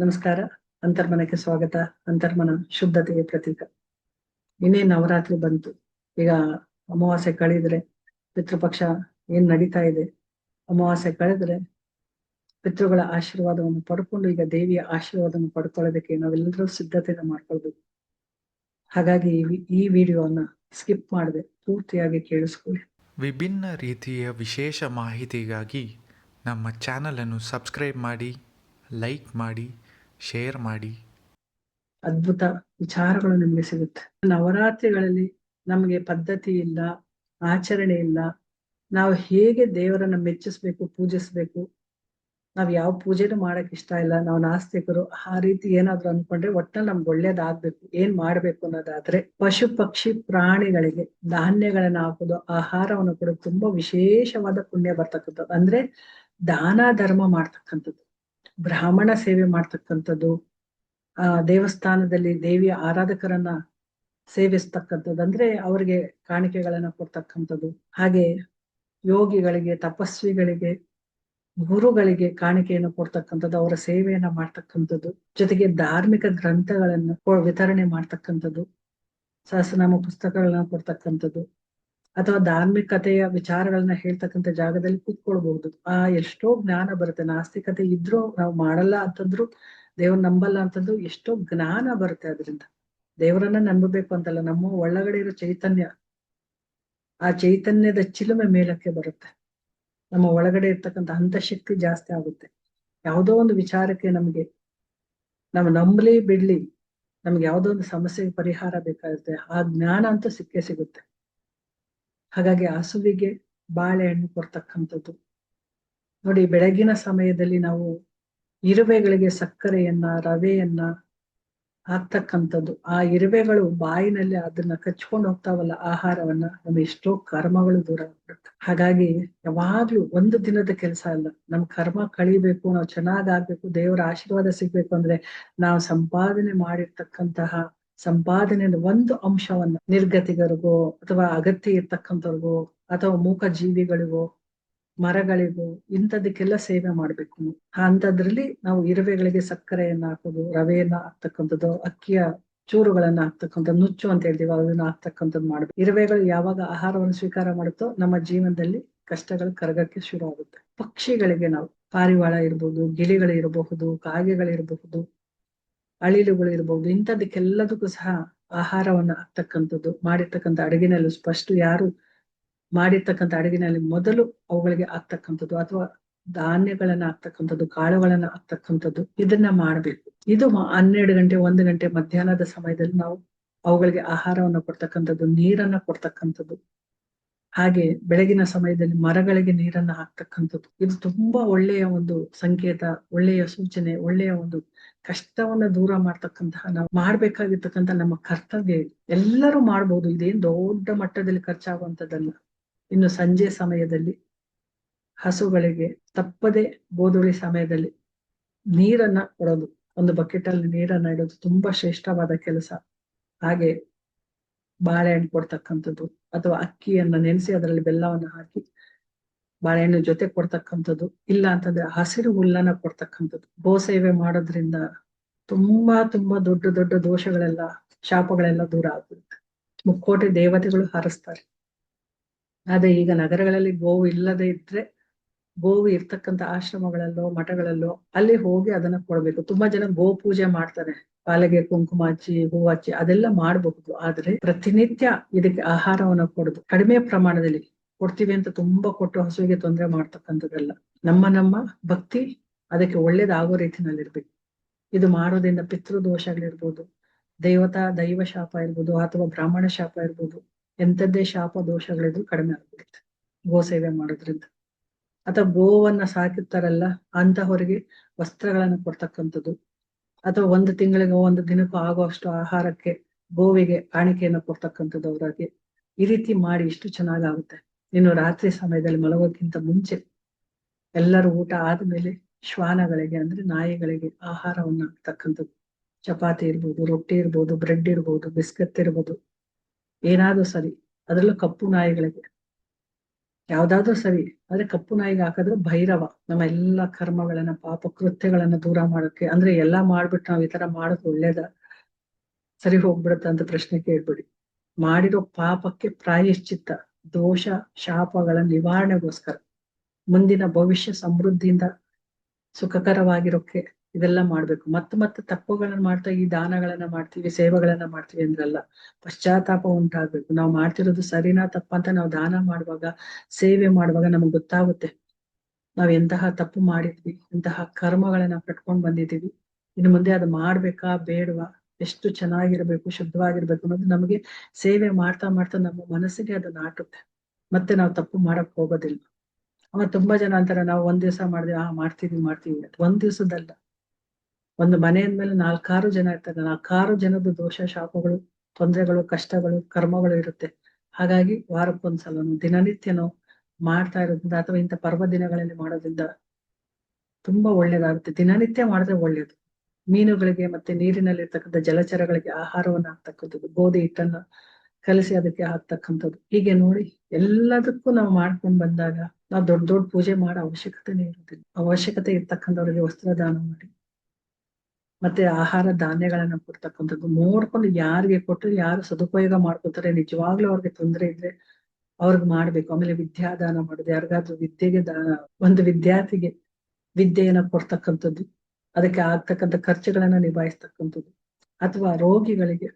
ನಮಸ್ಕಾರ. ಅಂತರ್ಮನಕ್ಕೆ ಸ್ವಾಗತ. ಅಂತರ್ಮನ ಶುದ್ಧತೆಗೆ ಪ್ರತೀಕ. ಇನ್ನೇ ನವರಾತ್ರಿ ಬಂತು. ಈಗ ಅಮಾವಾಸ್ಯೆ ಕಳೆದ್ರೆ ಪಿತೃಪಕ್ಷ ಏನ್ ನಡೀತಾ ಇದೆ? ಅಮಾವಾಸ್ಯೆ ಕಳೆದ್ರೆ ಪಿತೃಗಳ ಆಶೀರ್ವಾದವನ್ನು ಪಡ್ಕೊಂಡು ಈಗ ದೇವಿಯ ಆಶೀರ್ವಾದವನ್ನು ಪಡ್ಕೊಳ್ಳೋದಕ್ಕೆ ನಾವೆಲ್ಲರೂ ಸಿದ್ಧತೆಯನ್ನು ಮಾಡ್ಕೊಳ್ಬೇಕು. ಹಾಗಾಗಿ ಈ- ವಿಡಿಯೋನ ಸ್ಕಿಪ್ ಮಾಡದೆ ಪೂರ್ತಿಯಾಗಿ ಕೇಳಿಸ್ಕೊಳ್ಳಿ. ವಿಭಿನ್ನ ರೀತಿಯ ವಿಶೇಷ ಮಾಹಿತಿಗಾಗಿ ನಮ್ಮ ಚಾನಲನ್ನು ಸಬ್ಸ್ಕ್ರೈಬ್ ಮಾಡಿ, ಲೈಕ್ ಮಾಡಿ ಶೇರ್ ಮಾಡಿ. ಅದ್ಭುತ ವಿಚಾರಗಳು ನಿಮಗೆ ಸಿಗುತ್ತೆ. ನವರಾತ್ರಿಗಳಲ್ಲಿ ನಮಗೆ ಪದ್ಧತಿ ಇಲ್ಲ, ಆಚರಣೆ ಇಲ್ಲ. ನಾವು ಹೇಗೆ ದೇವರನ್ನ ಮೆಚ್ಚಿಸ್ಬೇಕು, ಪೂಜಿಸ್ಬೇಕು? ನಾವು ಯಾವ ಪೂಜೆನೂ ಮಾಡಕ್ ಇಷ್ಟ ಇಲ್ಲ. ನಾವು ನಾಸ್ತಿಕರು, ಆ ರೀತಿ ಏನಾದ್ರು ಅನ್ಕೊಂಡ್ರೆ ಒಟ್ಟಲ್ಲಿ ನಮ್ಗೆ ಒಳ್ಳೇದಾಗ್ಬೇಕು. ಏನ್ ಮಾಡ್ಬೇಕು ಅನ್ನೋದಾದ್ರೆ ಪಶು ಪಕ್ಷಿ ಪ್ರಾಣಿಗಳಿಗೆ ಧಾನ್ಯಗಳನ್ನ ಹಾಕೋದು, ಆಹಾರವನ್ನು ಕೂಡ ತುಂಬಾ ವಿಶೇಷವಾದ ಪುಣ್ಯ ಬರ್ತಕ್ಕಂಥದ್ದು. ಅಂದ್ರೆ ದಾನ ಧರ್ಮ ಮಾಡ್ತಕ್ಕಂಥದ್ದು. ಬ್ರಾಹ್ಮಣ ಸೇವೆ ಮಾಡ್ತಕ್ಕಂಥದ್ದು, ಆ, ದೇವಸ್ಥಾನದಲ್ಲಿ ದೇವಿಯ ಆರಾಧಕರನ್ನ ಸೇವಿಸ್ತಕ್ಕಂಥದ್ದು, ಅಂದ್ರೆ ಅವರಿಗೆ ಕಾಣಿಕೆಗಳನ್ನ ಕೊಡ್ತಕ್ಕಂಥದ್ದು. ಹಾಗೆ ಯೋಗಿಗಳಿಗೆ, ತಪಸ್ವಿಗಳಿಗೆ, ಗುರುಗಳಿಗೆ ಕಾಣಿಕೆಯನ್ನು ಕೊಡ್ತಕ್ಕಂಥದ್ದು, ಅವರ ಸೇವೆಯನ್ನ ಮಾಡ್ತಕ್ಕಂಥದ್ದು. ಜೊತೆಗೆ ಧಾರ್ಮಿಕ ಗ್ರಂಥಗಳನ್ನ ವಿತರಣೆ ಮಾಡ್ತಕ್ಕಂಥದ್ದು, ಸಹಸ್ರನಾಮ ಪುಸ್ತಕಗಳನ್ನ ಕೊಡ್ತಕ್ಕಂಥದ್ದು. ಅಥವಾ ಧಾರ್ಮಿಕತೆಯ ವಿಚಾರಗಳನ್ನ ಹೇಳ್ತಕ್ಕಂಥ ಜಾಗದಲ್ಲಿ ಕೂತ್ಕೊಳ್ಬಹುದು. ಆ ಎಷ್ಟೋ ಜ್ಞಾನ ಬರುತ್ತೆ. ನಾಸ್ತಿಕತೆ ಇದ್ರೂ ನಾವು ಮಾಡಲ್ಲ ಅಂತಂದ್ರು, ದೇವ್ರ ನಂಬಲ್ಲ ಅಂತಂದ್ರು ಎಷ್ಟೋ ಜ್ಞಾನ ಬರುತ್ತೆ ಅದರಿಂದ. ದೇವರನ್ನ ನಂಬಬೇಕು ಅಂತಲ್ಲ. ನಮ್ಮ ಒಳಗಡೆ ಇರೋ ಚೈತನ್ಯ, ಆ ಚೈತನ್ಯದ ಚಿಲುಮೆ ಮೇಲಕ್ಕೆ ಬರುತ್ತೆ. ನಮ್ಮ ಒಳಗಡೆ ಇರ್ತಕ್ಕಂಥ ಅಂತಃಶಕ್ತಿ ಜಾಸ್ತಿ ಆಗುತ್ತೆ. ಯಾವುದೋ ಒಂದು ವಿಚಾರಕ್ಕೆ ನಮ್ಗೆ, ನಾವು ನಂಬ್ಲಿ ಬಿಡ್ಲಿ, ನಮ್ಗೆ ಯಾವುದೋ ಒಂದು ಸಮಸ್ಯೆಗೆ ಪರಿಹಾರ ಬೇಕಾಗುತ್ತೆ. ಆ ಜ್ಞಾನ ಅಂತೂ ಸಿಕ್ಕೇ ಸಿಗುತ್ತೆ. ಹಾಗಾಗಿ ಹಸುವಿಗೆ ಬಾಳೆಹಣ್ಣು ಕೊಡ್ತಕ್ಕಂಥದ್ದು. ನೋಡಿ, ಬೆಳಗಿನ ಸಮಯದಲ್ಲಿ ನಾವು ಇರುವೆಗಳಿಗೆ ಸಕ್ಕರೆಯನ್ನ, ರವೆಯನ್ನ ಹಾಕ್ತಕ್ಕಂಥದ್ದು. ಆ ಇರುವೆಗಳು ಬಾಯಿನಲ್ಲಿ ಅದನ್ನ ಕಚ್ಕೊಂಡು ಹೋಗ್ತಾವಲ್ಲ, ಆಹಾರವನ್ನ ನಮ್ಮ ಎಷ್ಟೋ ಕರ್ಮಗಳು ದೂರ ಆಗ್ಬಿಡುತ್ತೆ. ಹಾಗಾಗಿ ಯಾವಾಗ್ಲೂ ಒಂದು ದಿನದ ಕೆಲಸ ಅಲ್ಲ. ನಮ್ ಕರ್ಮ ಕಳಿಬೇಕು, ನಾವು ಚೆನ್ನಾಗಾಗ್ಬೇಕು ದೇವರ ಆಶೀರ್ವಾದ ಸಿಗ್ಬೇಕು ಅಂದ್ರೆ ನಾವು ಸಂಪಾದನೆ ಮಾಡಿರ್ತಕ್ಕಂತಹ ಸಂಪಾದನೆಯ ಒಂದು ಅಂಶವನ್ನ ನಿರ್ಗತಿಗರಿಗೋ ಅಥವಾ ಅಗತ್ಯ ಇರ್ತಕ್ಕಂಥವ್ರಿಗೋ ಅಥವಾ ಮೂಕ ಜೀವಿಗಳಿಗೋ ಮರಗಳಿಗೋ ಇಂಥದಕ್ಕೆಲ್ಲ ಸೇವೆ ಮಾಡ್ಬೇಕು ಅಂತದ್ರಲ್ಲಿ ನಾವು ಇರುವೆಗಳಿಗೆ ಸಕ್ಕರೆಯನ್ನ ಹಾಕೋದು, ರವೆಯನ್ನ ಹಾಕ್ತಕ್ಕಂಥದ್ದು, ಅಕ್ಕಿಯ ಚೂರುಗಳನ್ನ ಹಾಕ್ತಕ್ಕಂಥದ್ದು, ನುಚ್ಚು ಅಂತ ಹೇಳ್ತೀವಿ ಅದನ್ನ ಹಾಕ್ತಕ್ಕಂಥದ್ದು ಮಾಡ್ಬೇಕು. ಇರುವೆಗಳು ಯಾವಾಗ ಆಹಾರವನ್ನು ಸ್ವೀಕಾರ ಮಾಡುತ್ತೋ ನಮ್ಮ ಜೀವನದಲ್ಲಿ ಕಷ್ಟಗಳು ಕರಗಕ್ಕೆ ಶುರು ಆಗುತ್ತೆ ಪಕ್ಷಿಗಳಿಗೆ ನಾವು ಪಾರಿವಾಳ ಇರ್ಬೋದು ಗಿಳಿಗಳಿರಬಹುದು ಕಾಗೆಗಳಿರಬಹುದು ಅಳಿಲುಗಳು ಇರಬಹುದು ಇಂಥದಕ್ಕೆಲ್ಲದಕ್ಕೂ ಸಹ ಆಹಾರವನ್ನ ಹಾಕ್ತಕ್ಕಂಥದ್ದು ಮಾಡಿರ್ತಕ್ಕಂಥ ಅಡುಗೆನಲ್ಲೂ ಸ್ಪಷ್ಟ ಯಾರು ಮಾಡಿರ್ತಕ್ಕಂಥ ಅಡುಗೆನಲ್ಲಿ ಮೊದಲು ಅವುಗಳಿಗೆ ಆಗ್ತಕ್ಕಂಥದ್ದು ಅಥವಾ ಧಾನ್ಯಗಳನ್ನ ಹಾಕ್ತಕ್ಕಂಥದ್ದು ಕಾಳುಗಳನ್ನ ಹಾಕ್ತಕ್ಕಂಥದ್ದು ಇದನ್ನ ಮಾಡ್ಬೇಕು. ಇದು ಹನ್ನೆರಡು ಗಂಟೆ, ಒಂದು ಗಂಟೆ ಮಧ್ಯಾಹ್ನದ ಸಮಯದಲ್ಲಿ ನಾವು ಅವುಗಳಿಗೆ ಆಹಾರವನ್ನು ಕೊಡ್ತಕ್ಕಂಥದ್ದು, ನೀರನ್ನ ಕೊಡ್ತಕ್ಕಂಥದ್ದು. ಹಾಗೆ ಬೆಳಗಿನ ಸಮಯದಲ್ಲಿ ಮರಗಳಿಗೆ ನೀರನ್ನ ಹಾಕ್ತಕ್ಕಂಥದ್ದು. ಇದು ತುಂಬಾ ಒಳ್ಳೆಯ ಒಂದು ಸಂಕೇತ, ಒಳ್ಳೆಯ ಸೂಚನೆ, ಒಳ್ಳೆಯ ಒಂದು ಕಷ್ಟವನ್ನ ದೂರ ಮಾಡ್ತಕ್ಕಂತಹ, ನಾವು ಮಾಡ್ಬೇಕಾಗಿರ್ತಕ್ಕಂಥ ನಮ್ಮ ಕರ್ತವ್ಯ ಎಲ್ಲರೂ ಮಾಡ್ಬೋದು. ಇದೇನ್ ದೊಡ್ಡ ಮಟ್ಟದಲ್ಲಿ ಖರ್ಚಾಗುವಂತದ್ದಲ್ಲ ಇನ್ನು ಸಂಜೆ ಸಮಯದಲ್ಲಿ ಹಸುಗಳಿಗೆ ತಪ್ಪದೆ ಗೋಧೂಳಿ ಸಮಯದಲ್ಲಿ ನೀರನ್ನ ಕೊಡೋದು. ಒಂದು ಬಕೆಟ್ ಅಲ್ಲಿ ನೀರನ್ನ ಇಡೋದು ತುಂಬಾ ಶ್ರೇಷ್ಠವಾದ ಕೆಲಸ. ಹಾಗೆ ಬಾಳೆಹಣ್ಣು ಕೊಡ್ತಕ್ಕಂಥದ್ದು ಅಥವಾ ಅಕ್ಕಿಯನ್ನ ನೆನೆಸಿ ಅದರಲ್ಲಿ ಬೆಲ್ಲವನ್ನ ಹಾಕಿ ಬಾಳೆಹಣ್ಣು ಜೊತೆ ಕೊಡ್ತಕ್ಕಂಥದ್ದು, ಇಲ್ಲ ಅಂತಂದ್ರೆ ಹಸಿರು ಹುಲ್ಲನ್ನ ಕೊಡ್ತಕ್ಕಂಥದ್ದು. ಗೋ ಸೇವೆ ಮಾಡೋದ್ರಿಂದ ತುಂಬಾ ತುಂಬಾ ದೊಡ್ಡ ದೊಡ್ಡ ದೋಷಗಳೆಲ್ಲ, ಶಾಪಗಳೆಲ್ಲ ದೂರ ಆಗ್ಬಿಡುತ್ತೆ. ಮುಕ್ಕೋಟೆ ದೇವತೆಗಳು ಹಾರಿಸ್ತಾರೆ. ಆದ್ರೆ ಈಗ ನಗರಗಳಲ್ಲಿ ಗೋವು ಇಲ್ಲದೆ ಇದ್ರೆ, ಗೋವು ಇರ್ತಕ್ಕಂಥ ಆಶ್ರಮಗಳಲ್ಲೋ, ಮಠಗಳಲ್ಲೋ, ಅಲ್ಲಿ ಹೋಗಿ ಅದನ್ನ ಕೊಡ್ಬೇಕು. ತುಂಬಾ ಜನ ಗೋ ಪೂಜೆ ಮಾಡ್ತಾರೆ. ಪಾಲೆಗೆ ಕುಂಕುಮ ಹಚ್ಚಿ ಹೂ ಹಚ್ಚಿ ಅದೆಲ್ಲ ಮಾಡಬಹುದು. ಆದ್ರೆ ಪ್ರತಿನಿತ್ಯ ಇದಕ್ಕೆ ಆಹಾರವನ್ನ ಕೊಡುದು ಕಡಿಮೆ ಪ್ರಮಾಣದಲ್ಲಿ. ಕೊಡ್ತೀವಿ ಅಂತ ತುಂಬಾ ಕೊಟ್ಟು ಹಸುವಿಗೆ ತೊಂದರೆ ಮಾಡ್ತಕ್ಕಂಥದ್ದಲ್ಲ. ನಮ್ಮ ನಮ್ಮ ಭಕ್ತಿ ಅದಕ್ಕೆ ಒಳ್ಳೇದಾಗೋ ರೀತಿನಲ್ಲಿ ಇರ್ಬೇಕು ಇದು ಮಾಡೋದ್ರಿಂದ ಪಿತೃದೋಷಗಳಿರ್ಬೋದು, ದೇವತಾ ದೈವ ಶಾಪ ಇರ್ಬೋದು ಅಥವಾ ಬ್ರಾಹ್ಮಣ ಶಾಪ ಇರ್ಬೋದು, ಎಂಥದ್ದೇ ಶಾಪ ದೋಷಗಳಿದ್ರು ಕಡಿಮೆ ಆಗ್ಬಿಡುತ್ತೆ. ಗೋ ಸೇವೆ ಮಾಡೋದ್ರಿಂದ. ಅಥವಾ ಗೋವನ್ನ ಸಾಕಿರ್ತಾರಲ್ಲ, ಅಂತಹವರಿಗೆ ವಸ್ತ್ರಗಳನ್ನು ಕೊಡ್ತಕ್ಕಂಥದ್ದು. ಅಥವಾ ಒಂದು ತಿಂಗಳಿಗೆ ಒಂದು ದಿನಕ್ಕೂ ಆಗುವಷ್ಟು ಆಹಾರಕ್ಕೆ, ಗೋವಿಗೆ ಕಾಣಿಕೆಯನ್ನು ಕೊಡ್ತಕ್ಕಂಥದ್ದು ಅವರಿಗೆ. ಈ ರೀತಿ ಮಾಡಿ ಇಷ್ಟು ಚೆನ್ನಾಗಾಗುತ್ತೆ. ಇನ್ನು ರಾತ್ರಿ ಸಮಯದಲ್ಲಿ ಮಲಗೋಕ್ಕಿಂತ ಮುಂಚೆ ಎಲ್ಲರೂ ಊಟ ಆದ್ಮೇಲೆ ಶ್ವಾನಗಳಿಗೆ ಅಂದ್ರೆ ನಾಯಿಗಳಿಗೆ ಆಹಾರವನ್ನ ಹಾಕ್ತಕ್ಕಂಥದ್ದು. ಚಪಾತಿ ಇರ್ಬೋದು, ರೊಟ್ಟಿ ಇರ್ಬೋದು, ಬ್ರೆಡ್ ಇರ್ಬೋದು, ಬಿಸ್ಕತ್ ಇರ್ಬೋದು. ಏನಾದ್ರೂ ಸರಿ, ಅದರಲ್ಲೂ ಕಪ್ಪು ನಾಯಿಗಳಿಗೆ. ಯಾವ್ದಾದ್ರೂ ಸರಿ, ಆದ್ರೆ ಕಪ್ಪು ನಾಯಿಗೆ ಹಾಕಿದ್ರೆ ಭೈರವ. ನಮ್ಮ ಎಲ್ಲಾ ಕರ್ಮಗಳನ್ನ, ಪಾಪ ಕೃತ್ಯಗಳನ್ನ ದೂರ ಮಾಡೋಕೆ ಅಂದ್ರೆ ಎಲ್ಲಾ ಮಾಡ್ಬಿಟ್ಟು ನಾವು ಈ ತರ ಮಾಡೋದು ಒಳ್ಳೇದ? ಸರಿ ಹೋಗ್ಬಿಡುತ್ತ ಅಂತ ಪ್ರಶ್ನೆ ಕೇಳ್ಬಿಡಿ. ಮಾಡಿರೋ ಪಾಪಕ್ಕೆ ಪ್ರಾಯಶ್ಚಿತ್ತ. ದೋಷ, ಶಾಪಗಳ ನಿವಾರಣೆಗೋಸ್ಕರ ಮುಂದಿನ ಭವಿಷ್ಯ ಸಮೃದ್ಧಿಯಿಂದ ಸುಖಕರವಾಗಿರೋಕೆ ಇದೆಲ್ಲ ಮಾಡ್ಬೇಕು. ಮತ್ತೆ ಮತ್ತೆ ತಪ್ಪುಗಳನ್ನ ಮಾಡ್ತಾ, ಈ ದಾನಗಳನ್ನ ಮಾಡ್ತೀವಿ ಸೇವೆಗಳನ್ನ ಮಾಡ್ತೀವಿ ಅಂದ್ರಲ್ಲ, ಪಶ್ಚಾತ್ತಾಪ ಉಂಟಾಗ್ಬೇಕು. ನಾವು ಮಾಡ್ತಿರೋದು ಸರಿನಾ ತಪ್ಪ ಅಂತ ನಾವು ದಾನ ಮಾಡುವಾಗ, ಸೇವೆ ಮಾಡುವಾಗ ನಮಗ್ ಗೊತ್ತಾಗುತ್ತೆ. ನಾವ್ ಎಂತಹ ತಪ್ಪು ಮಾಡಿದ್ವಿ, ಎಂತಹ ಕರ್ಮಗಳನ್ನ ಕಟ್ಕೊಂಡ್ ಬಂದಿದ್ದೀವಿ, ಇನ್ನು ಮುಂದೆ ಅದು ಮಾಡ್ಬೇಕಾ ಬೇಡವಾ? ಎಷ್ಟು ಚೆನ್ನಾಗಿರ್ಬೇಕು, ಶುದ್ಧವಾಗಿರ್ಬೇಕು ಅನ್ನೋದು ನಮಗೆ ಸೇವೆ ಮಾಡ್ತಾ ಮಾಡ್ತಾ ನಮ್ಮ ಮನಸ್ಸಿಗೆ ಅದು ನಾಟುತ್ತೆ. ಮತ್ತೆ ನಾವು ತಪ್ಪು ಮಾಡಕ್ ಹೋಗೋದಿಲ್ಲ. ಅವ ತುಂಬಾ ಜನ ಅಂತಾರೆ, ನಾವು ಒಂದ್ ದಿವಸ ಮಾಡಿದ್ವಿ ಆ, ಮಾಡ್ತೀವಿ ಮಾಡ್ತೀವಿ ಒಂದ್ ದಿವಸದಲ್ಲ. ಒಂದು ಮನೆ ಅಂದ್ಮೇಲೆ ನಾಲ್ಕಾರು ಜನ ಇರ್ತಾರೆ. ನಾಲ್ಕಾರು ಜನದ ದೋಷ, ಶಾಪಗಳು, ತೊಂದರೆಗಳು, ಕಷ್ಟಗಳು, ಕರ್ಮಗಳು ಇರುತ್ತೆ. ಹಾಗಾಗಿ ವಾರಕ್ಕೊಂದ್ಸಲನು ದಿನನಿತ್ಯನೋ ಮಾಡ್ತಾ ಇರೋದ್ರಿಂದ ಅಥವಾ ಇಂಥ ಪರ್ವ ದಿನಗಳಲ್ಲಿ ಮಾಡೋದ್ರಿಂದ ತುಂಬಾ ಒಳ್ಳೇದಾಗುತ್ತೆ. ದಿನನಿತ್ಯ ಮಾಡಿದ್ರೆ ಒಳ್ಳೇದು. ಮೀನುಗಳಿಗೆ ಮತ್ತೆ ನೀರಿನಲ್ಲಿ ಇರ್ತಕ್ಕಂಥ ಜಲಚರಗಳಿಗೆ ಆಹಾರವನ್ನ ಹಾಕ್ತಕ್ಕಂಥದ್ದು ಗೋಧಿ, ಹಿಟ್ಟನ್ನ ಕಲಸಿ ಅದಕ್ಕೆ ಹಾಕ್ತಕ್ಕಂಥದ್ದು. ಹೀಗೆ ನೋಡಿ ಎಲ್ಲದಕ್ಕೂ ನಾವು ಮಾಡ್ಕೊಂಡ್ ಬಂದಾಗ ನಾವು ದೊಡ್ಡ ದೊಡ್ಡ ಪೂಜೆ ಮಾಡೋ ಅವಶ್ಯಕತೆನೇ ಇರೋದಿಲ್ಲ. ಅವಶ್ಯಕತೆ ಇರ್ತಕ್ಕಂಥವ್ರಿಗೆ ವಸ್ತ್ರದಾನ ಮಾಡಿ, ಮತ್ತೆ ಆಹಾರ ಧಾನ್ಯಗಳನ್ನ ಕೊಡ್ತಕ್ಕಂಥದ್ದು, ನೋಡ್ಕೊಂಡು ಯಾರಿಗೆ ಕೊಟ್ಟರೆ ಯಾರು ಸದುಪಯೋಗ ಮಾಡ್ಕೊತಾರೆ, ನಿಜವಾಗ್ಲೂ ಅವ್ರಿಗೆ ತೊಂದರೆ ಇದ್ರೆ ಅವ್ರಿಗೆ ಮಾಡ್ಬೇಕು. ಆಮೇಲೆ ವಿದ್ಯಾದಾನ ಮಾಡುದು, ಯಾರಿಗಾದ್ರೂ ವಿದ್ಯೆಗೆ ದಾನ, ಒಂದು ವಿದ್ಯಾರ್ಥಿಗೆ ವಿದ್ಯೆಯನ್ನ ಕೊಡ್ತಕ್ಕಂಥದ್ದು. ಅದಕ್ಕೆ ಆಗ್ತಕ್ಕಂಥ ಖರ್ಚುಗಳನ್ನ ನಿಭಾಯಿಸ್ತಕ್ಕಂಥದ್ದು. ಅಥವಾ ರೋಗಿಗಳಿಗೆ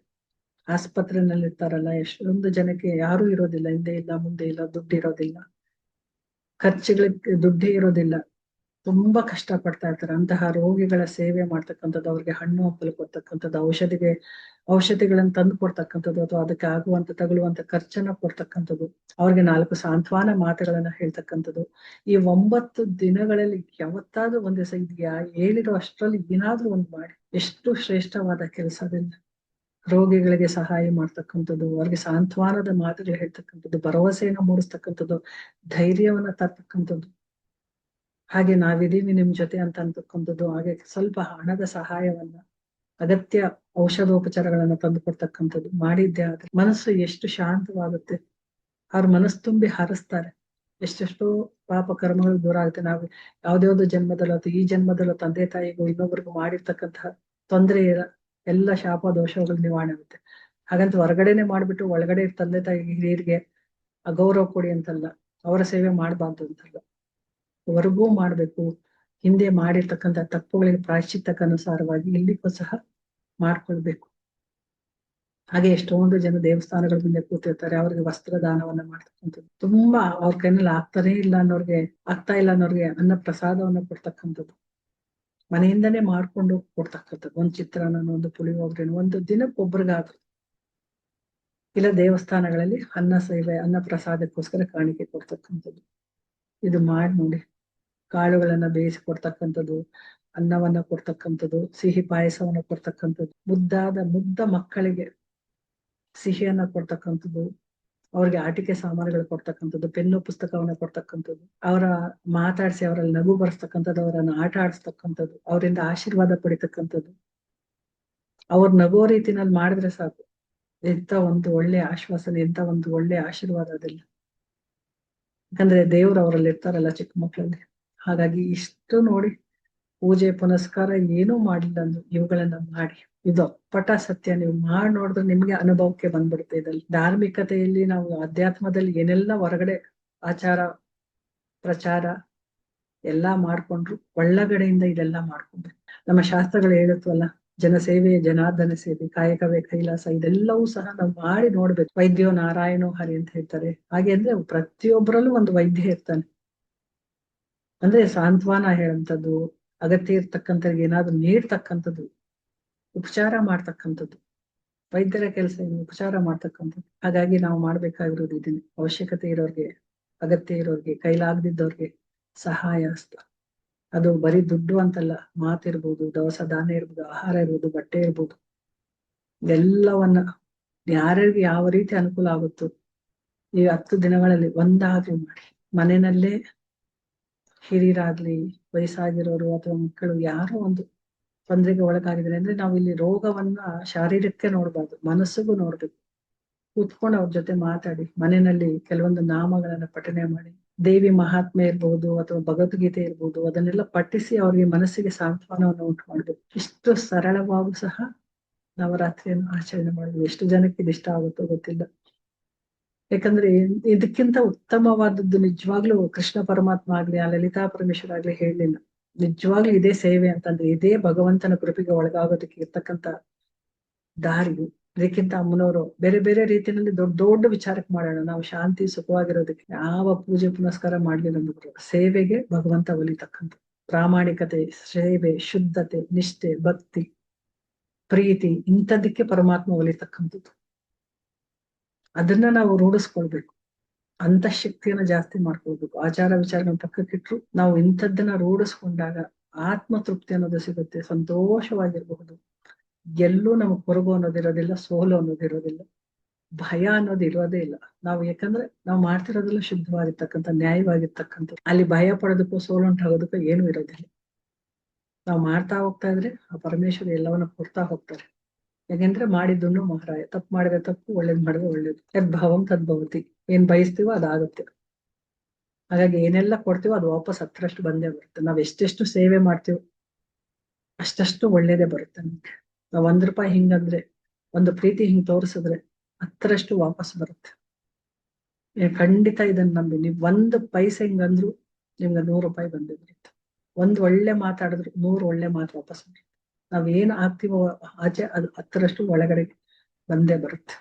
ಆಸ್ಪತ್ರೆನಲ್ಲಿ ಇರ್ತಾರಲ್ಲ ಎಷ್ಟೊಂದು ಜನಕ್ಕೆ ಯಾರು ಇರೋದಿಲ್ಲ, ಹಿಂದೆ ಇಲ್ಲ, ಮುಂದೆ ಇಲ್ಲ, ದುಡ್ಡು ಇರೋದಿಲ್ಲ. ಖರ್ಚುಗಳಿಗೆ ದುಡ್ಡೇ ಇರೋದಿಲ್ಲ. ತುಂಬಾ ಕಷ್ಟ ಪಡ್ತಾ ಇರ್ತಾರೆ. ಅಂತಹ ರೋಗಿಗಳ ಸೇವೆ ಮಾಡ್ತಕ್ಕಂಥದ್ದು, ಅವ್ರಿಗೆ ಹಣ್ಣು ಹಂಪಲು ಕೊಡ್ತಕ್ಕಂಥದ್ದು, ಔಷಧಿಗೆ, ಔಷಧಿಗಳನ್ನ ತಂದು ಕೊಡ್ತಕ್ಕಂಥದ್ದು ಅಥವಾ ಅದಕ್ಕೆ ಆಗುವಂತ, ತಗುಲುವಂತ ಖರ್ಚನ್ನ ಕೊಡ್ತಕ್ಕಂಥದ್ದು, ಅವ್ರಿಗೆ ನಾಲ್ಕು ಸಾಂತ್ವನ ಮಾತುಗಳನ್ನ ಹೇಳ್ತಕ್ಕಂಥದ್ದು. ಈ ಒಂಬತ್ತು ದಿನಗಳಲ್ಲಿ ಯಾವತ್ತಾದ್ರೂ ಒಂದ್ ದಿವಸ ಇದೆಯಾ ಹೇಳಿರೋ ಅಷ್ಟರಲ್ಲಿ ಏನಾದ್ರೂ ಒಂದ್ ಮಾಡಿ. ಎಷ್ಟು ಶ್ರೇಷ್ಠವಾದ ಕೆಲಸದಿಂದ ರೋಗಿಗಳಿಗೆ ಸಹಾಯ ಮಾಡ್ತಕ್ಕಂಥದ್ದು, ಅವ್ರಿಗೆ ಸಾಂತ್ವನದ ಮಾತುಗಳು ಹೇಳ್ತಕ್ಕಂಥದ್ದು, ಭರವಸೆಯನ್ನ ಮೂಡಿಸ್ತಕ್ಕಂಥದ್ದು, ಧೈರ್ಯವನ್ನ ತರ್ತಕ್ಕಂಥದ್ದು. ಹಾಗೆ ನಾವಿದೀವಿ ನಿಮ್ ಜೊತೆ ಅಂತ ಅಂತಕ್ಕಂಥದ್ದು ಹಾಗೆ ಸ್ವಲ್ಪ ಹಣದ ಸಹಾಯವನ್ನ, ಅಗತ್ಯ ಔಷಧೋಪಚಾರಗಳನ್ನ ತಂದು ಕೊಡ್ತಕ್ಕಂಥದ್ದು ಮಾಡಿದ್ದೆ ಆದ್ರೆ ಮನಸ್ಸು ಎಷ್ಟು ಶಾಂತವಾಗುತ್ತೆ. ಅವ್ರ ಮನಸ್ಸು ತುಂಬಿ ಹರಿಸ್ತಾರೆ. ಎಷ್ಟೆಷ್ಟೋ ಪಾಪ ಕರ್ಮಗಳು ದೂರ ಆಗುತ್ತೆ. ನಾವು ಯಾವ್ದ್ಯಾವ್ದು ಜನ್ಮದಲ್ಲೋ ಅಥವಾ ಈ ಜನ್ಮದಲ್ಲೋ ತಂದೆ ತಾಯಿಗೂ ಇನ್ನೊಬ್ರಿಗೂ ಮಾಡಿರ್ತಕ್ಕಂತಹ ತೊಂದರೆ ಎಲ್ಲ ಶಾಪ ದೋಷಗಳು ನಿವಾರಣೆ ಆಗುತ್ತೆ. ಹಾಗಂತ ಹೊರಗಡೆನೆ ಮಾಡ್ಬಿಟ್ಟು ಒಳಗಡೆ ತಂದೆ ತಾಯಿ ಹಿರಿಯರಿಗೆ ಅಗೌರವ ಕೊಡಿ ಅಂತಲ್ಲ, ಅವರ ಸೇವೆ ಮಾಡಬಾರ್ದು ಅಂತಲ್ಲ. ಹೊರಗೂ ಮಾಡಬೇಕು. ಹಿಂದೆ ಮಾಡಿರ್ತಕ್ಕಂಥ ತಪ್ಪುಗಳಿಗೆ ಪ್ರಾಶ್ಚಿತ್ತಕ್ಕನುಸಾರವಾಗಿ ಇಲ್ಲಿಗೂ ಸಹ ಮಾಡ್ಕೊಳ್ಬೇಕು. ಹಾಗೆ ಎಷ್ಟೊಂದು ಜನ ದೇವಸ್ಥಾನಗಳ ಮುಂದೆ ಕೂತಿರ್ತಾರೆ, ಅವ್ರಿಗೆ ವಸ್ತ್ರದಾನವನ್ನ ಮಾಡ್ತಕ್ಕಂಥದ್ದು. ತುಂಬಾ ಅವ್ರ ಕೈನಲ್ಲಿ ಆಗ್ತಾನೆ ಇಲ್ಲ ಅನ್ನೋರ್ಗೆ, ಆಗ್ತಾ ಇಲ್ಲ ಅನ್ನೋರ್ಗೆ ಅನ್ನ ಪ್ರಸಾದವನ್ನ ಕೊಡ್ತಕ್ಕಂಥದ್ದು. ಮನೆಯಿಂದನೇ ಮಾಡ್ಕೊಂಡು ಕೊಡ್ತಕ್ಕಂಥದ್ದು. ಒಂದ್ ಚಿತ್ರಾನ್ನ ಒಂದು ಪುಳಿಯೋಗ್ರೆನೋ ಒಂದು ದಿನಕ್ಕೆ ಒಬ್ರಿಗಾದ್ರು. ಇಲ್ಲ ದೇವಸ್ಥಾನಗಳಲ್ಲಿ ಅನ್ನ ಸೇವೆ, ಅನ್ನ ಪ್ರಸಾದಕ್ಕೋಸ್ಕರ ಕಾಣಿಕೆ ಕೊಡ್ತಕ್ಕಂಥದ್ದು. ಇದು ಮಾಡಿ ನೋಡಿ. ಕಾಳುಗಳನ್ನ ಬೇಯಿಸಿ ಕೊಡ್ತಕ್ಕಂಥದ್ದು, ಅನ್ನವನ್ನ ಕೊಡ್ತಕ್ಕಂಥದ್ದು, ಸಿಹಿ ಪಾಯಸವನ್ನ ಕೊಡ್ತಕ್ಕಂಥದ್ದು, ಮುದ್ದಾದ ಮುದ್ದ ಮಕ್ಕಳಿಗೆ ಸಿಹಿಯನ್ನ ಕೊಡ್ತಕ್ಕಂಥದ್ದು, ಅವ್ರಿಗೆ ಆಟಿಕೆ ಸಾಮಾನುಗಳು ಕೊಡ್ತಕ್ಕಂಥದ್ದು, ಪೆನ್ನು ಪುಸ್ತಕವನ್ನ ಕೊಡ್ತಕ್ಕಂಥದ್ದು, ಅವರ ಮಾತಾಡಿಸಿ ಅವರಲ್ಲಿ ನಗು ಬರ್ಸ್ತಕ್ಕಂಥದ್ದು, ಅವರನ್ನ ಆಟ ಆಡಿಸ್ತಕ್ಕಂಥದ್ದು, ಅವರಿಂದ ಆಶೀರ್ವಾದ ಪಡಿತಕ್ಕಂಥದ್ದು. ಅವ್ರ ನಗೋ ರೀತಿನಲ್ಲಿ ಮಾಡಿದ್ರೆ ಸಾಕು. ಎಂತ ಒಂದು ಒಳ್ಳೆ ಆಶ್ವಾಸನೆ ಎಂತ ಒಂದು ಒಳ್ಳೆ ಆಶೀರ್ವಾದ ಅದೆಲ್ಲ. ಯಾಕಂದ್ರೆ ದೇವ್ರು ಅವರಲ್ಲಿ ಇರ್ತಾರಲ್ಲ ಚಿಕ್ಕ ಮಕ್ಕಳಲ್ಲಿ. ಹಾಗಾಗಿ ಇಷ್ಟು ನೋಡಿ ಪೂಜೆ ಪುನಸ್ಕಾರ ಏನೂ ಮಾಡಿಲ್ಲ ಅಂದ್ರು ಇವುಗಳನ್ನ ಮಾಡಿ. ಇದು ಪಟ ಸತ್ಯ. ನೀವು ಮಾಡಿ ನೋಡಿದ್ರೆ ನಿಮ್ಗೆ ಅನುಭವಕ್ಕೆ ಬಂದ್ಬಿಡುತ್ತೆ ಇದಲ್ಲಿ ಧಾರ್ಮಿಕತೆಯಲ್ಲಿ ನಾವು ಅಧ್ಯಾತ್ಮದಲ್ಲಿ ಏನೆಲ್ಲ ಹೊರಗಡೆ ಆಚಾರ, ಪ್ರಚಾರ ಎಲ್ಲಾ ಮಾಡ್ಕೊಂಡ್ರು ಒಳ್ಳಗಡೆಯಿಂದ ಇದೆಲ್ಲ ಮಾಡ್ಕೊಂಡ್ರು. ನಮ್ಮ ಶಾಸ್ತ್ರಗಳು ಹೇಳುತ್ತವಲ್ಲ, ಜನಸೇವೆ, ಜನಾರ್ದನ ಸೇವೆ, ಕಾಯಕವೇ ಕೈಲಾಸ, ಇದೆಲ್ಲವೂ ಸಹ ನಾವು ಮಾಡಿ ನೋಡ್ಬೇಕು. ವೈದ್ಯೋ ನಾರಾಯಣೋ ಹರಿ ಅಂತ ಹೇಳ್ತಾರೆ. ಹಾಗೆ ಅಂದ್ರೆ ಪ್ರತಿಯೊಬ್ಬರಲ್ಲೂ ಒಂದು ವೈದ್ಯ ಇರ್ತಾನೆ. ಅಂದ್ರೆ ಸಾಂತ್ವನ ಹೇಳಂತದ್ದು ಅಗತ್ಯ ಇರ್ತಕ್ಕಂಥವ್ರಿಗೆ ಏನಾದ್ರು ನೀಡ್ತಕ್ಕಂಥದ್ದು, ಉಪಚಾರ ಮಾಡ್ತಕ್ಕಂಥದ್ದು, ವೈದ್ಯರ ಕೆಲಸ ಉಪಚಾರ ಮಾಡ್ತಕ್ಕಂಥದ್ದು. ಹಾಗಾಗಿ ನಾವು ಮಾಡ್ಬೇಕಾಗಿರೋದು ಇದನ್ನ. ಅವಶ್ಯಕತೆ ಇರೋರ್ಗೆ, ಅಗತ್ಯ ಇರೋರ್ಗೆ, ಕೈಲಾಗದಿದ್ದವ್ರಿಗೆ ಸಹಾಯ ಅಸ್ತ ಅದು ಬರೀ ದುಡ್ಡು ಅಂತಲ್ಲ ಮಾತಿರ್ಬೋದು ದವಸ ದಾನ ಇರ್ಬೋದು, ಆಹಾರ ಇರ್ಬೋದು, ಬಟ್ಟೆ ಇರ್ಬೋದು. ಇದೆಲ್ಲವನ್ನ ಯಾರ್ಯಾರಿಗೆ ಯಾವ ರೀತಿ ಅನುಕೂಲ ಆಗುತ್ತೋ ಈ ಹತ್ತು ದಿನಗಳಲ್ಲಿ ಒಂದಾದ್ರೂ ಮಾಡಿ. ಮನೆಯಲ್ಲೇ ಹಿರಿಯರಾಗ್ಲಿ, ವಯಸ್ಸಾಗಿರೋರು ಅಥವಾ ಮಕ್ಕಳು ಯಾರೋ ಒಂದು ತೊಂದರೆಗೆ ಒಳಗಾಗಿದ್ರೆ ಅಂದ್ರೆ ನಾವು ಇಲ್ಲಿ ರೋಗವನ್ನ ಶಾರೀರಕ್ಕೆ ನೋಡ್ಬಾರ್ದು, ಮನಸ್ಸಿಗೂ ನೋಡ್ಬೇಕು. ಕೂತ್ಕೊಂಡು ಅವ್ರ ಜೊತೆ ಮಾತಾಡಿ, ಮನೆಯಲ್ಲಿ ಕೆಲವೊಂದು ನಾಮಗಳನ್ನ ಪಠನೆ ಮಾಡಿ, ದೇವಿ ಮಹಾತ್ಮೆ ಇರ್ಬಹುದು ಅಥವಾ ಭಗವದ್ಗೀತೆ ಇರ್ಬಹುದು ಅದನ್ನೆಲ್ಲ ಪಠಿಸಿ ಅವ್ರಿಗೆ ಮನಸ್ಸಿಗೆ ಸಾಂತ್ವನವನ್ನು ಉಂಟು ಮಾಡ್ಬೇಕು ಇಷ್ಟು ಸರಳವಾಗೂ ಸಹ ನವರಾತ್ರಿಯನ್ನು ಆಚರಣೆ ಮಾಡುದು. ಎಷ್ಟು ಜನಕ್ಕೆ ಇಷ್ಟ ಆಗುತ್ತೋ ಗೊತ್ತಿಲ್ಲ. ಯಾಕಂದ್ರೆ ಇದಕ್ಕಿಂತ ಉತ್ತಮವಾದದ್ದು ನಿಜವಾಗ್ಲೂ ಕೃಷ್ಣ ಪರಮಾತ್ಮ ಆಗ್ಲಿ, ಆ ಲಲಿತಾ ಪರಮೇಶ್ವರ ಆಗ್ಲಿ ಹೇಳಲಿಲ್ಲ. ನಿಜವಾಗ್ಲೂ ಇದೇ ಸೇವೆ ಅಂತಂದ್ರೆ ಇದೇ ಭಗವಂತನ ಕೃಪೆಗೆ ಒಳಗಾಗೋದಕ್ಕೆ ಇರ್ತಕ್ಕಂತ ದಾರಿ. ಇದಕ್ಕಿಂತ ಅಮ್ಮನವರು ಬೇರೆ ಬೇರೆ ರೀತಿಯಲ್ಲಿ ದೊಡ್ಡ ದೊಡ್ಡ ವಿಚಾರಕ್ಕೆ ಮಾಡೋಣ. ನಾವು ಶಾಂತಿ, ಸುಖವಾಗಿರೋದಕ್ಕೆ ಯಾವ ಪೂಜೆ ಪುನಸ್ಕಾರ ಮಾಡ್ಲಿಲ್ಲ ಅಂದ್ರು ಸೇವೆಗೆ ಭಗವಂತ ಒಲಿತಕ್ಕಂಥ ಪ್ರಾಮಾಣಿಕತೆ, ಸೇವೆ, ಶುದ್ಧತೆ, ನಿಷ್ಠೆ, ಭಕ್ತಿ, ಪ್ರೀತಿ ಇಂಥದ್ದಕ್ಕೆ ಪರಮಾತ್ಮ ಒಲಿತಕ್ಕಂಥದ್ದು. ಅದನ್ನ ನಾವು ರೂಢಿಸ್ಕೊಳ್ಬೇಕು. ಅಂತ ಶಕ್ತಿಯನ್ನ ಜಾಸ್ತಿ ಮಾಡ್ಕೊಳ್ಬೇಕು. ಆಚಾರ ವಿಚಾರಗಳನ್ನ ಪಕ್ಕಕ್ಕಿಟ್ರು ನಾವು ಇಂಥದ್ದನ್ನ ರೂಢಿಸ್ಕೊಂಡಾಗ ಆತ್ಮ ತೃಪ್ತಿ ಅನ್ನೋದು ಸಿಗುತ್ತೆ, ಸಂತೋಷವಾಗಿರಬಹುದು. ಎಲ್ಲೂ ನಮಗ್ ಕೊರಗು ಅನ್ನೋದಿರೋದಿಲ್ಲ ಸೋಲು ಅನ್ನೋದಿರೋದಿಲ್ಲ ಭಯ ಅನ್ನೋದು ಇರೋದೇ ಇಲ್ಲ. ನಾವು ಯಾಕಂದ್ರೆ ನಾವು ಮಾಡ್ತಿರೋದೆಲ್ಲ ಶುದ್ಧವಾಗಿರ್ತಕ್ಕಂಥ ನ್ಯಾಯವಾಗಿರ್ತಕ್ಕಂಥ ಅಲ್ಲಿ ಭಯ ಪಡೋದಕ್ಕೂ ಸೋಲು ಉಂಟಾಗೋದಕ್ಕೂ ಏನೂ ಇರೋದಿಲ್ಲ. ನಾವು ಮಾಡ್ತಾ ಹೋಗ್ತಾ ಇದ್ರೆ ಆ ಪರಮೇಶ್ವರ ಎಲ್ಲವನ್ನ ಕೊಡ್ತಾ ಹೋಗ್ತಾರೆ. ಯಾಕೆಂದ್ರೆ ಮಾಡಿದ್ದನ್ನು ಮಹಾರಾಯ, ತಪ್ಪು ಮಾಡಿದ್ರೆ ತಪ್ಪು, ಒಳ್ಳೇದ್ ಮಾಡಿದ್ರೆ ಒಳ್ಳೇದು. ಯದ್ಭಾವಂ ತದ್ಭವತಿ ಏನ್ ಬಯಸ್ತೀವೋ ಅದಾಗುತ್ತೆ. ಹಾಗಾಗಿ ಏನೆಲ್ಲ ಕೊಡ್ತೀವೋ ಅದು ವಾಪಸ್ ಹತ್ರಷ್ಟು ಬಂದೇ ಬರುತ್ತೆ. ನಾವ್ ಎಷ್ಟೆಷ್ಟು ಸೇವೆ ಮಾಡ್ತೀವೋ ಅಷ್ಟಷ್ಟು ಒಳ್ಳೇದೇ ಬರುತ್ತೆ ನಮ್ಗೆ. ನಾವ್ ಒಂದ್ ರೂಪಾಯಿ ಹಿಂಗಂದ್ರೆ, ಒಂದು ಪ್ರೀತಿ ಹಿಂಗ್ ತೋರಿಸಿದ್ರೆ ಹತ್ತರಷ್ಟು ವಾಪಸ್ ಬರುತ್ತೆ. ಖಂಡಿತ ಇದನ್ನ ನಂಬಿ. ನೀವ್ ಒಂದ್ ಪೈಸೆ ಹಿಂಗಂದ್ರು ನಿಮ್ಗೆ ನೂರು ರೂಪಾಯಿ ಬಂದೇ ಬರುತ್ತೆ. ಒಂದ್ ಒಳ್ಳೆ ಮಾತಾಡಿದ್ರು ನೂರು ಒಳ್ಳೆ ಮಾತು ವಾಪಸ್ ಬರುತ್ತೆ. ನಾವ್ ಏನ್ ಆಗ್ತೀವೋ ಆಚೆ ಅದು ಹತ್ತರಷ್ಟು ಒಳಗಡೆ ಬಂದೇ ಬರುತ್ತೆ.